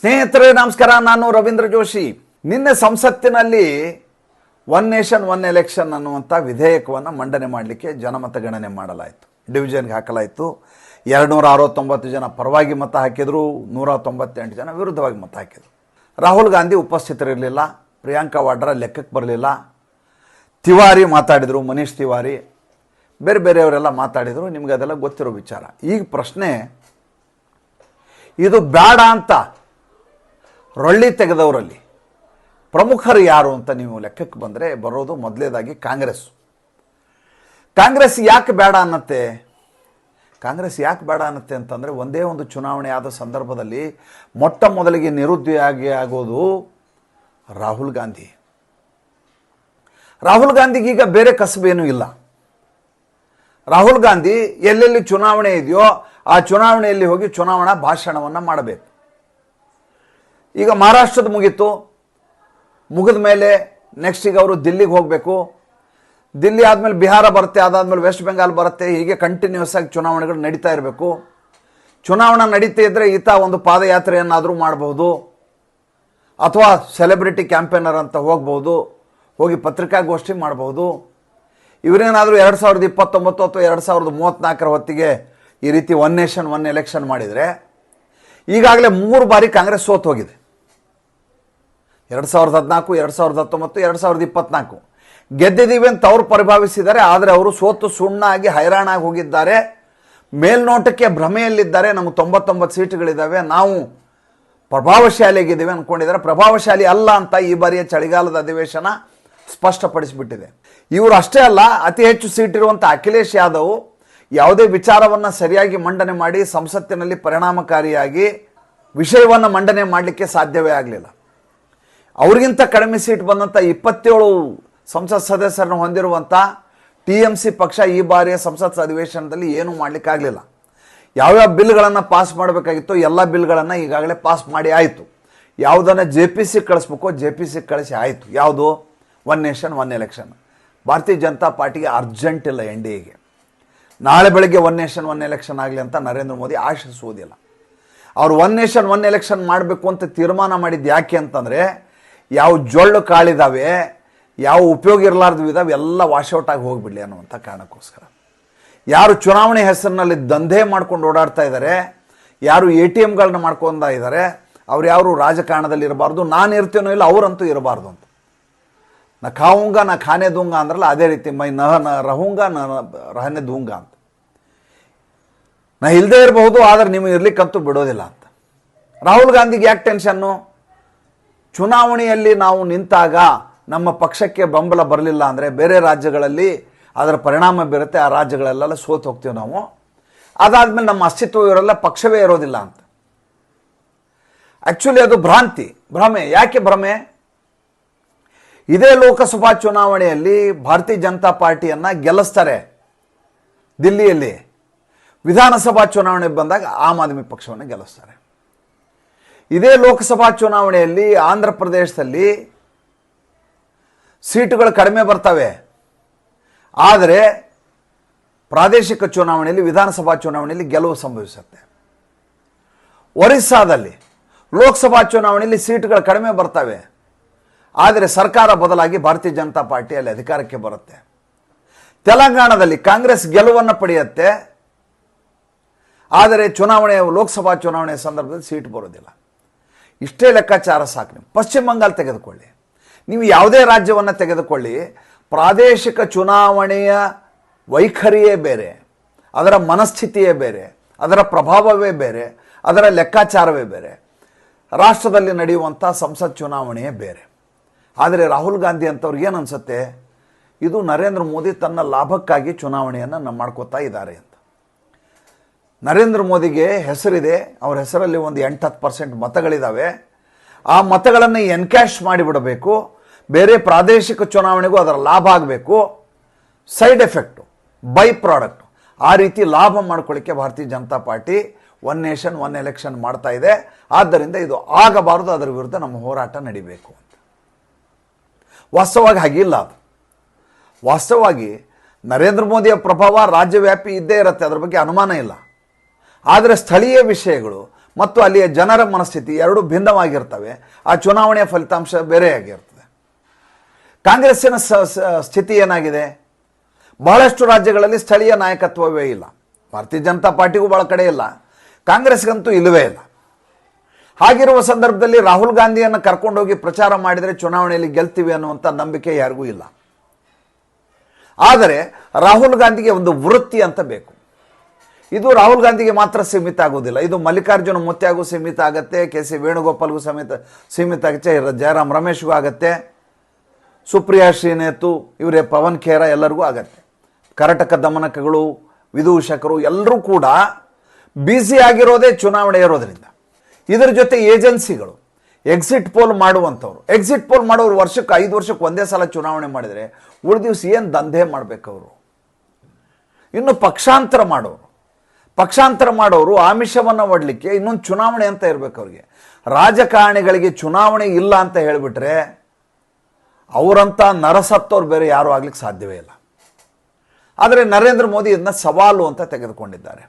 ಸ್ನೇಹಿತರೆ, ನಮಸ್ಕಾರ. ನಾನು ರವೀಂದ್ರ ಜೋಶಿ. ನಿನ್ನೆ ಸಂಸತ್ತಿನಲ್ಲಿ ಒನ್ ನೇಷನ್ ಒನ್ ಎಲೆಕ್ಷನ್ ಅನ್ನುವಂಥ ವಿಧೇಯಕವನ್ನು ಮಂಡನೆ ಮಾಡಲಿಕ್ಕೆ ಜನಮತ ಗಣನೆ ಮಾಡಲಾಯಿತು. ಡಿವಿಷನ್ಗೆ ಹಾಕಲಾಯಿತು. ಎರಡುನೂರ ಅರವತ್ತೊಂಬತ್ತು ಜನ ಪರವಾಗಿ ಮತ ಹಾಕಿದರು. ನೂರ ತೊಂಬತ್ತೆಂಟು ಜನ ವಿರುದ್ಧವಾಗಿ ಮತ ಹಾಕಿದರು. ರಾಹುಲ್ ಗಾಂಧಿ ಉಪಸ್ಥಿತರಿರಲಿಲ್ಲ. ಪ್ರಿಯಾಂಕಾ ವಾಡ್ರಾ ಲೆಕ್ಕಕ್ಕೆ ಬರಲಿಲ್ಲ. ತಿವಾರಿ ಮಾತಾಡಿದರು. ಮನೀಶ್ ತಿವಾರಿ. ಬೇರೆ ಬೇರೆಯವರೆಲ್ಲ ಮಾತಾಡಿದರು. ನಿಮ್ಗೆ ಅದೆಲ್ಲ ಗೊತ್ತಿರೋ ವಿಚಾರ. ಈಗ ಪ್ರಶ್ನೆ, ಇದು ಬೇಡ ಅಂತ ರೊಳ್ಳಿ ತೆಗೆದವರಲ್ಲಿ. ಪ್ರಮುಖರು ಯಾರು ಅಂತ ನೀವು ಲೆಕ್ಕಕ್ಕೆ ಬಂದರೆ ಬರೋದು ಮೊದಲೇದಾಗಿ ಕಾಂಗ್ರೆಸ್. ಕಾಂಗ್ರೆಸ್ ಯಾಕೆ ಬೇಡ ಅನ್ನತ್ತೆ? ಕಾಂಗ್ರೆಸ್ ಯಾಕೆ ಬೇಡ ಅನ್ನತ್ತೆ ಅಂತಂದರೆ ಒಂದೇ ಒಂದು ಚುನಾವಣೆ ಆದ ಸಂದರ್ಭದಲ್ಲಿ ಮೊಟ್ಟ ಮೊದಲಿಗೆ ನಿರುದ್ಯೋಗಿ ಆಗೋದು ರಾಹುಲ್ ಗಾಂಧಿ. ರಾಹುಲ್ ಗಾಂಧಿಗೀಗ ಬೇರೆ ಕಸಬೇನೂ ಇಲ್ಲ. ರಾಹುಲ್ ಗಾಂಧಿ ಎಲ್ಲೆಲ್ಲಿ ಚುನಾವಣೆ ಇದೆಯೋ ಆ ಚುನಾವಣೆಯಲ್ಲಿ ಹೋಗಿ ಚುನಾವಣಾ ಭಾಷಣವನ್ನು ಮಾಡಬೇಕು. ಈಗ ಮಹಾರಾಷ್ಟ್ರದ ಮುಗೀತು. ಮುಗಿದ ಮೇಲೆ ನೆಕ್ಸ್ಟ್ ಈಗ ಅವರು ದಿಲ್ಲಿಗೆ ಹೋಗಬೇಕು. ದಿಲ್ಲಿ ಆದಮೇಲೆ ಬಿಹಾರ ಬರುತ್ತೆ, ಅದಾದಮೇಲೆ ವೆಸ್ಟ್ ಬೆಂಗಾಲ್ ಬರುತ್ತೆ. ಹೀಗೆ ಕಂಟಿನ್ಯೂಸ್ ಆಗಿ ಚುನಾವಣೆಗಳು ನಡೀತಾ ಇರಬೇಕು. ಚುನಾವಣೆ ನಡೀತಾ ಇದ್ದರೆ ಈತ ಒಂದು ಪಾದಯಾತ್ರೆಯನ್ನಾದರೂ ಮಾಡಬಹುದು ಅಥವಾ ಸೆಲೆಬ್ರಿಟಿ ಕ್ಯಾಂಪೇನರ್ ಅಂತ ಹೋಗ್ಬೋದು. ಹೋಗಿ ಪತ್ರಿಕಾಗೋಷ್ಠಿ ಮಾಡಬಹುದು ಇವರೇನಾದರೂ ಎರಡು ಸಾವಿರದ ಇಪ್ಪತ್ತೊಂಬತ್ತು ಅಥವಾ ಎರಡು ಸಾವಿರದ ಮೂವತ್ತ್ನಾಲ್ಕರ ಹೊತ್ತಿಗೆ ಈ ರೀತಿ ಒನ್ ನೇಷನ್ ಒನ್ ಎಲೆಕ್ಷನ್ ಮಾಡಿದರೆ, ಈಗಾಗಲೇ ಮೂರು ಬಾರಿ ಕಾಂಗ್ರೆಸ್ ಸೋತು ಹೋಗಿದೆ ಎರಡು ಸಾವಿರದ ಹದಿನಾಲ್ಕು, ಎರಡು ಸಾವಿರದ ಹತ್ತೊಂಬತ್ತು, ಎರಡು ಸಾವಿರದ ಇಪ್ಪತ್ನಾಲ್ಕು. ಗೆದ್ದಿದ್ದೀವಿ ಅಂತ ಅವ್ರು ಪರಿಭಾವಿಸಿದ್ದಾರೆ, ಆದರೆ ಅವರು ಸೋತು ಸುಣ್ಣಾಗಿ ಹೈರಾಣಾಗಿ ಹೋಗಿದ್ದಾರೆ. ಮೇಲ್ನೋಟಕ್ಕೆ ಭ್ರಮೆಯಲ್ಲಿದ್ದಾರೆ, ನಮಗೆ ತೊಂಬತ್ತೊಂಬತ್ತು ಸೀಟುಗಳಿದ್ದಾವೆ ನಾವು ಪ್ರಭಾವಶಾಲಿಯಾಗಿದ್ದೀವಿ ಅಂದ್ಕೊಂಡಿದ್ದಾರೆ ಪ್ರಭಾವಶಾಲಿ ಅಲ್ಲ ಅಂತ ಈ ಬಾರಿಯ ಚಳಿಗಾಲದ ಅಧಿವೇಶನ ಸ್ಪಷ್ಟಪಡಿಸಿಬಿಟ್ಟಿದೆ. ಇವರು ಅಷ್ಟೇ ಅಲ್ಲ, ಅತಿ ಹೆಚ್ಚು ಸೀಟ್ ಇರುವಂಥ ಅಖಿಲೇಶ್ ಯಾದವ್ ಯಾವುದೇ ವಿಚಾರವನ್ನು ಸರಿಯಾಗಿ ಮಂಡನೆ ಮಾಡಿ ಸಂಸತ್ತಿನಲ್ಲಿ ಪರಿಣಾಮಕಾರಿಯಾಗಿ ವಿಷಯವನ್ನು ಮಂಡನೆ ಮಾಡಲಿಕ್ಕೆ ಸಾಧ್ಯವೇ ಆಗಲಿಲ್ಲ. ಅವ್ರಿಗಿಂತ ಕಡಿಮೆ ಸೀಟ್ ಬಂದಂಥ ಇಪ್ಪತ್ತೇಳು ಸಂಸತ್ ಸದಸ್ಯರನ್ನು ಹೊಂದಿರುವಂಥ ಟಿ ಎಂ ಸಿ ಪಕ್ಷ ಈ ಬಾರಿಯ ಸಂಸತ್ ಅಧಿವೇಶನದಲ್ಲಿ ಏನೂ ಮಾಡಲಿಕ್ಕಾಗಲಿಲ್ಲ. ಯಾವ್ಯಾವ ಬಿಲ್ಗಳನ್ನು ಪಾಸ್ ಮಾಡಬೇಕಾಗಿತ್ತು ಎಲ್ಲ ಬಿಲ್ಗಳನ್ನು ಈಗಾಗಲೇ ಪಾಸ್ ಮಾಡಿ ಆಯಿತು. ಯಾವುದನ್ನು ಜೆ ಪಿ ಸಿ ಕಳಿಸ್ಬೇಕು ಜೆ ಪಿ ಸಿ ಕಳಿಸಿ ಆಯಿತು. ಯಾವುದು? ಒನ್ ನೇಷನ್ ಒನ್ ಎಲೆಕ್ಷನ್ ಭಾರತೀಯ ಜನತಾ ಪಾರ್ಟಿಗೆ ಅರ್ಜೆಂಟ್ ಇಲ್ಲ ಎನ್ ಡಿ ಎಗೆ. ನಾಳೆ ಬೆಳಗ್ಗೆ ಒನ್ ನೇಷನ್ ಒನ್ ಎಲೆಕ್ಷನ್ ಆಗಲಿ ಅಂತ ನರೇಂದ್ರ ಮೋದಿ ಆಶಿಸುವುದಿಲ್ಲ ಅವ್ರು ಒನ್ ನೇಷನ್ ಒನ್ ಎಲೆಕ್ಷನ್ ಮಾಡಬೇಕು ಅಂತ ತೀರ್ಮಾನ ಮಾಡಿದ್ದು ಯಾಕೆ ಅಂತಂದರೆ ಯಾವ ಜೊಳ್ಳು ಕಾಳಿದಾವೆ, ಯಾವ ಉಪಯೋಗ ಇರಲಾರ್ದು ಇದಾವೆ, ಎಲ್ಲ ವಾಶೌಟ್ ಆಗಿ ಹೋಗಿಬಿಡಲಿ ಅನ್ನುವಂಥ ಕಾರಣಕ್ಕೋಸ್ಕರ. ಯಾರು ಚುನಾವಣೆ ಹೆಸರಿನಲ್ಲಿ ದಂಧೆ ಮಾಡ್ಕೊಂಡು ಓಡಾಡ್ತಾ ಇದ್ದಾರೆ ಯಾರು ಎ ಟಿ ಎಮ್ಗಳನ್ನ ಮಾಡ್ಕೊಂಡ ಇದ್ದಾರೆ ಅವ್ರು ಯಾರು ರಾಜಕಾರಣದಲ್ಲಿ ಇರಬಾರ್ದು, ನಾನು ಇರ್ತೇನೋ ಇಲ್ಲ ಅವರಂತೂ ಇರಬಾರ್ದು ಅಂತ. ನಾ ಖಾವುಂಗ, ನಾ ಖಾನೆ ದೂಂಗ ಅಂದ್ರಲ್ಲ ಅದೇ ರೀತಿ, ಮೈ ನಹ, ನ ರಹುಂಗ, ನ ರಹನೆ ದೂಂಗ ಅಂತ. ನಾ ಇಲ್ಲದೆ ಇರಬಹುದು, ಆದರೆ ನಿಮಗೆ ಇರ್ಲಿಕ್ಕಂತೂ ಬಿಡೋದಿಲ್ಲ ಅಂತ. ರಾಹುಲ್ ಗಾಂಧಿಗೆ ಯಾಕೆ ಟೆನ್ಷನ್ನು ಚುನಾವಣೆಯಲ್ಲಿ ನಾವು ನಿಂತಾಗ ನಮ್ಮ ಪಕ್ಷಕ್ಕೆ ಬೆಂಬಲ ಬರಲಿಲ್ಲ ಅಂದರೆ ಬೇರೆ ರಾಜ್ಯಗಳಲ್ಲಿ ಅದರ ಪರಿಣಾಮ ಬೀರುತ್ತೆ, ಆ ರಾಜ್ಯಗಳಲ್ಲೆಲ್ಲ ಸೋತು ಹೋಗ್ತೀವಿ ನಾವು. ಅದಾದಮೇಲೆ ನಮ್ಮ ಅಸ್ತಿತ್ವ ಇರೋಲ್ಲ, ಪಕ್ಷವೇ ಇರೋದಿಲ್ಲ ಅಂತ. ಆ್ಯಕ್ಚುಲಿ ಅದು ಭ್ರಾಂತಿ, ಭ್ರಮೆ. ಯಾಕೆ ಭ್ರಮೆ? ಇದೇ ಲೋಕಸಭಾ ಚುನಾವಣೆಯಲ್ಲಿ ಭಾರತೀಯ ಜನತಾ ಪಾರ್ಟಿಯನ್ನು ಗೆಲ್ಲಿಸ್ತಾರೆ ದಿಲ್ಲಿಯಲ್ಲಿ. ವಿಧಾನಸಭಾ ಚುನಾವಣೆ ಬಂದಾಗ ಆಮ್ ಆದ್ಮಿ ಪಕ್ಷವನ್ನು ಗೆಲ್ಲಿಸ್ತಾರೆ. ಇದೇ ಲೋಕಸಭಾ ಚುನಾವಣೆಯಲ್ಲಿ ಆಂಧ್ರ ಪ್ರದೇಶದಲ್ಲಿ ಸೀಟುಗಳು ಕಡಿಮೆ ಬರ್ತವೆ. ಆದರೆ ಪ್ರಾದೇಶಿಕ ಚುನಾವಣೆಯಲ್ಲಿ, ವಿಧಾನಸಭಾ ಚುನಾವಣೆಯಲ್ಲಿ ಗೆಲುವು ಸಂಭವಿಸುತ್ತೆ. ಒರಿಸ್ಸಾದಲ್ಲಿ ಲೋಕಸಭಾ ಚುನಾವಣೆಯಲ್ಲಿ ಸೀಟುಗಳು ಕಡಿಮೆ ಬರ್ತವೆ. ಆದರೆ ಸರ್ಕಾರ ಬದಲಾಗಿ ಭಾರತೀಯ ಜನತಾ ಪಾರ್ಟಿ ಅಲ್ಲಿ ಅಧಿಕಾರಕ್ಕೆ ಬರುತ್ತೆ. ತೆಲಂಗಾಣದಲ್ಲಿ ಕಾಂಗ್ರೆಸ್ ಗೆಲುವನ್ನು ಪಡೆಯುತ್ತೆ. ಆದರೆ ಚುನಾವಣೆ ಲೋಕಸಭಾ ಚುನಾವಣೆ ಸಂದರ್ಭದಲ್ಲಿ ಸೀಟ್ ಬರೋದಿಲ್ಲ ಇಷ್ಟೇ ಲೆಕ್ಕಾಚಾರ ಸಾಕು ನೀವು. ಪಶ್ಚಿಮ ಬಂಗಾಳ ತೆಗೆದುಕೊಳ್ಳಿ. ನೀವು ಯಾವುದೇ ರಾಜ್ಯವನ್ನು ತೆಗೆದುಕೊಳ್ಳಿ, ಪ್ರಾದೇಶಿಕ ಚುನಾವಣೆಯ ವೈಖರಿಯೇ ಬೇರೆ, ಅದರ ಮನಸ್ಥಿತಿಯೇ ಬೇರೆ, ಅದರ ಪ್ರಭಾವವೇ ಬೇರೆ, ಅದರ ಲೆಕ್ಕಾಚಾರವೇ ಬೇರೆ. ರಾಷ್ಟ್ರದಲ್ಲಿ ನಡೆಯುವಂಥ ಸಂಸತ್ ಚುನಾವಣೆಯೇ ಬೇರೆ. ಆದರೆ ರಾಹುಲ್ ಗಾಂಧಿ ಅಂತವ್ರಿಗೆ ಏನು ಅನಿಸುತ್ತೆ? ಇದು ನರೇಂದ್ರ ಮೋದಿ ತನ್ನ ಲಾಭಕ್ಕಾಗಿ ಚುನಾವಣೆಯನ್ನು ಮಾಡ್ಕೋತಾ ಇದ್ದಾರೆ ಅಂತ. ನರೇಂದ್ರ ಮೋದಿಗೆ ಹೆಸರಿದೆ. ಅವ್ರ ಹೆಸರಲ್ಲಿ ಒಂದು ಎಂಟು ಹತ್ತು ಪರ್ಸೆಂಟ್ ಮತಗಳಿದ್ದಾವೆ ಆ ಮತಗಳನ್ನು ಎನ್ಕ್ಯಾಶ್ ಮಾಡಿಬಿಡಬೇಕು. ಬೇರೆ ಪ್ರಾದೇಶಿಕ ಚುನಾವಣೆಗೂ ಅದರ ಲಾಭ ಆಗಬೇಕು. Side effect, by product. ಆ ರೀತಿ ಲಾಭ ಮಾಡ್ಕೊಳ್ಳಿಕ್ಕೆ Bharatiya Janata party one nation, one election ಮಾಡ್ತಾ ಇದೆ. ಆದ್ದರಿಂದ ಇದು ಆಗಬಾರದು. ಅದರ ವಿರುದ್ಧ ನಮ್ಮ ಹೋರಾಟ ನಡಿಬೇಕು ಅಂತ. ವಾಸ್ತವವಾಗಿ ಹಾಗಿಲ್ಲ ಅದು. ವಾಸ್ತವವಾಗಿ ನರೇಂದ್ರ ಮೋದಿಯ ಪ್ರಭಾವ ರಾಜ್ಯವ್ಯಾಪಿ ಇದ್ದೇ ಇರುತ್ತೆ. ಅದರ ಬಗ್ಗೆ ಅನುಮಾನ ಇಲ್ಲ. ಆದರೆ ಸ್ಥಳೀಯ ವಿಷಯಗಳು ಮತ್ತು ಅಲ್ಲಿಯ ಜನರ ಮನಸ್ಥಿತಿ ಎರಡೂ ಭಿನ್ನವಾಗಿರ್ತವೆ. ಆ ಚುನಾವಣೆಯ ಫಲಿತಾಂಶ ಬೇರೆಯಾಗಿರ್ತದೆ. ಕಾಂಗ್ರೆಸ್ಸಿನ ಸ್ಥಿತಿ ಏನಾಗಿದೆ? ಬಹಳಷ್ಟು ರಾಜ್ಯಗಳಲ್ಲಿ ಸ್ಥಳೀಯ ನಾಯಕತ್ವವೇ ಇಲ್ಲ. ಭಾರತೀಯ ಜನತಾ ಪಾರ್ಟಿಗೂ ಭಾಳ ಕಡೆ ಇಲ್ಲ. ಕಾಂಗ್ರೆಸ್ಗಂತೂ ಇಲ್ಲವೇ ಇಲ್ಲ. ಹಾಗಿರುವ ಸಂದರ್ಭದಲ್ಲಿ ರಾಹುಲ್ ಗಾಂಧಿಯನ್ನು ಕರ್ಕೊಂಡೋಗಿ ಪ್ರಚಾರ ಮಾಡಿದರೆ ಚುನಾವಣೆಯಲ್ಲಿ ಗೆಲ್ತೀವಿ ಅನ್ನುವಂಥ ನಂಬಿಕೆ ಯಾರಿಗೂ ಇಲ್ಲ. ಆದರೆ ರಾಹುಲ್ ಗಾಂಧಿಗೆ ಒಂದು ವೃತ್ತಿ ಅಂತ ಬೇಕು. ಇದು ರಾಹುಲ್ ಗಾಂಧಿಗೆ ಮಾತ್ರ ಸೀಮಿತ ಆಗೋದಿಲ್ಲ ಇದು ಮಲ್ಲಿಕಾರ್ಜುನ ಮುತ್ಯಾಗೂ ಸೀಮಿತ ಆಗುತ್ತೆ ಕೆ ಸಿ ವೇಣುಗೋಪಾಲ್ಗೂ ಸಮೇತ ಸೀಮಿತ ಆಗುತ್ತೆ ಜಯರಾಮ್ ರಮೇಶ್ಗೂ ಆಗತ್ತೆ, ಸುಪ್ರಿಯಾ ಶ್ರೀನೇತು, ಇವರೇ ಪವನ್ ಖೇರ ಎಲ್ಲರಿಗೂ ಆಗತ್ತೆ. ಕರಟಕ ದಮನಕಗಳು, ವಿದೂಷಕರು ಎಲ್ಲರೂ ಕೂಡ ಬ್ಯುಸಿ ಆಗಿರೋದೇ ಚುನಾವಣೆ ಇರೋದರಿಂದ. ಇದರ ಜೊತೆ ಏಜೆನ್ಸಿಗಳು ಎಕ್ಸಿಟ್ ಪೋಲ್ ಮಾಡುವಂಥವ್ರು. ಎಕ್ಸಿಟ್ ಪೋಲ್ ಮಾಡೋರು ವರ್ಷಕ್ಕೆ ಐದು ವರ್ಷಕ್ಕೆ ಒಂದೇ ಸಲ ಚುನಾವಣೆ ಮಾಡಿದರೆ ಉಳಿದಿವ್ಸ ದಿವಸ ಏನು ದಂಧೆ ಮಾಡಬೇಕು ಅವರು? ಇನ್ನು ಪಕ್ಷಾಂತರ ಮಾಡೋರು. ಪಕ್ಷಾಂತರ ಮಾಡೋರು ಆಮಿಷವನ್ನು ಒಡ್ಲಿಕ್ಕೆ ಇನ್ನೊಂದು ಚುನಾವಣೆ ಅಂತ ಇರಬೇಕು ಅವ್ರಿಗೆ. ರಾಜಕಾರಣಿಗಳಿಗೆ ಚುನಾವಣೆ ಇಲ್ಲ ಅಂತ ಹೇಳಿಬಿಟ್ರೆ ಅವರಂಥ ನರಸತ್ತವ್ರು ಬೇರೆ ಯಾರೂ ಆಗ್ಲಿಕ್ಕೆ ಸಾಧ್ಯವೇ ಇಲ್ಲ. ಆದರೆ ನರೇಂದ್ರ ಮೋದಿ ಇದನ್ನ ಸವಾಲು ಅಂತ ತೆಗೆದುಕೊಂಡಿದ್ದಾರೆ.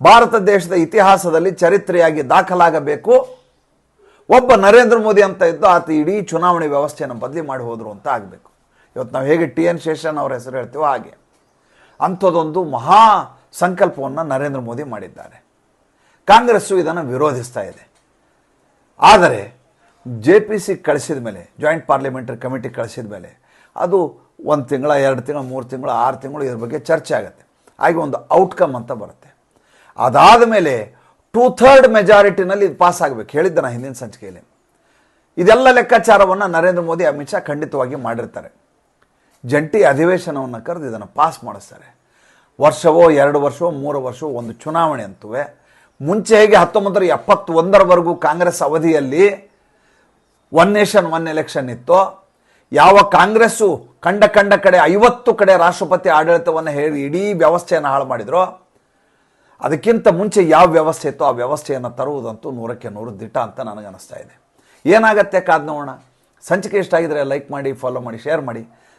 ಭಾರತ ದೇಶದ ಇತಿಹಾಸದಲ್ಲಿ ಚರಿತ್ರೆಯಾಗಿ ದಾಖಲಾಗಬೇಕು. ಒಬ್ಬ ನರೇಂದ್ರ ಮೋದಿ ಅಂತ ಇದ್ದು ಆತ ಇಡೀ ಚುನಾವಣೆ ವ್ಯವಸ್ಥೆಯನ್ನು ಬದಲಿ ಮಾಡಿ ಹೋದರು ಅಂತ ಆಗಬೇಕು. ಇವತ್ತು ನಾವು ಹೇಗೆ ಟಿ ಎನ್ ಶೇಷನ್ ಅವ್ರ ಹೆಸರು ಹೇಳ್ತೀವೋ ಹಾಗೆ. ಅಂಥದ್ದೊಂದು ಮಹಾ ಸಂಕಲ್ಪವನ್ನು ನರೇಂದ್ರ ಮೋದಿ ಮಾಡಿದ್ದಾರೆ. ಕಾಂಗ್ರೆಸ್ಸು ಇದನ್ನು ವಿರೋಧಿಸ್ತಾ ಇದೆ. ಆದರೆ, ಜೆ ಪಿ ಸಿ ಕಳಿಸಿದ ಮೇಲೆ, ಜಾಯಿಂಟ್ ಪಾರ್ಲಿಮೆಂಟರಿ ಕಮಿಟಿ ಕಳಿಸಿದ ಮೇಲೆ, ಅದು ಒಂದು ತಿಂಗಳ, ಎರಡು ತಿಂಗಳು, ಮೂರು ತಿಂಗಳು, ಆರು ತಿಂಗಳು ಇದ್ರ ಬಗ್ಗೆ ಚರ್ಚೆ ಆಗುತ್ತೆ. ಹಾಗೆ ಒಂದು ಔಟ್ಕಮ್ ಅಂತ ಬರುತ್ತೆ. ಅದಾದ ಮೇಲೆ ಟೂ ಥರ್ಡ್ ಮೆಜಾರಿಟಿನಲ್ಲಿ ಇದು ಪಾಸ್ ಆಗಬೇಕು. ಹೇಳಿದ್ದೆ ನಾನು ಹಿಂದಿನ ಸಂಚಿಕೆಯಲ್ಲಿ. ಇದೆಲ್ಲ ಲೆಕ್ಕಾಚಾರವನ್ನು ನರೇಂದ್ರ ಮೋದಿ, ಅಮಿತ್ ಶಾ ಖಂಡಿತವಾಗಿ ಮಾಡಿರ್ತಾರೆ. ಜಂಟಿ ಅಧಿವೇಶನವನ್ನು ಕರೆದು ಇದನ್ನು ಪಾಸ್ ಮಾಡಿಸ್ತಾರೆ. ವರ್ಷವೋ, ಎರಡು ವರ್ಷವೋ, ಮೂರು ವರ್ಷವೋ ಒಂದು ಚುನಾವಣೆ ಅಂತುವೆ. ಮುಂಚೆ ಹೇಗೆ ಹತ್ತೊಂಬತ್ತರ ಎಪ್ಪತ್ತೊಂದರವರೆಗೂ ಕಾಂಗ್ರೆಸ್ ಅವಧಿಯಲ್ಲಿ ಒನ್ ನೇಷನ್ ಒನ್ ಎಲೆಕ್ಷನ್ ಇತ್ತು. ಯಾವ ಕಾಂಗ್ರೆಸ್ಸು ಕಂಡ ಕಂಡ ಕಡೆ ಐವತ್ತು ಕಡೆ ರಾಷ್ಟ್ರಪತಿ ಆಡಳಿತವನ್ನು ಹೇಳಿ ಇಡೀ ವ್ಯವಸ್ಥೆಯನ್ನು ಹಾಳು ಮಾಡಿದ್ರು. ಅದಕ್ಕಿಂತ ಮುಂಚೆ ಯಾವ ವ್ಯವಸ್ಥೆ ಇತ್ತೋ ಆ ವ್ಯವಸ್ಥೆಯನ್ನು ತರುವುದಂತೂ ನೂರಕ್ಕೆ ನೂರು ದಿಟ ಅಂತ ನನಗನ್ನಿಸ್ತಾ ಇದೆ. ಏನಾಗತ್ತೆ ಕಾದ್ ನೋಡೋಣ ಸಂಚಿಕೆ ಇಷ್ಟ ಆಗಿದ್ರೆ ಲೈಕ್ ಮಾಡಿ ಫಾಲೋ ಮಾಡಿ ಶೇರ್ ಮಾಡಿ.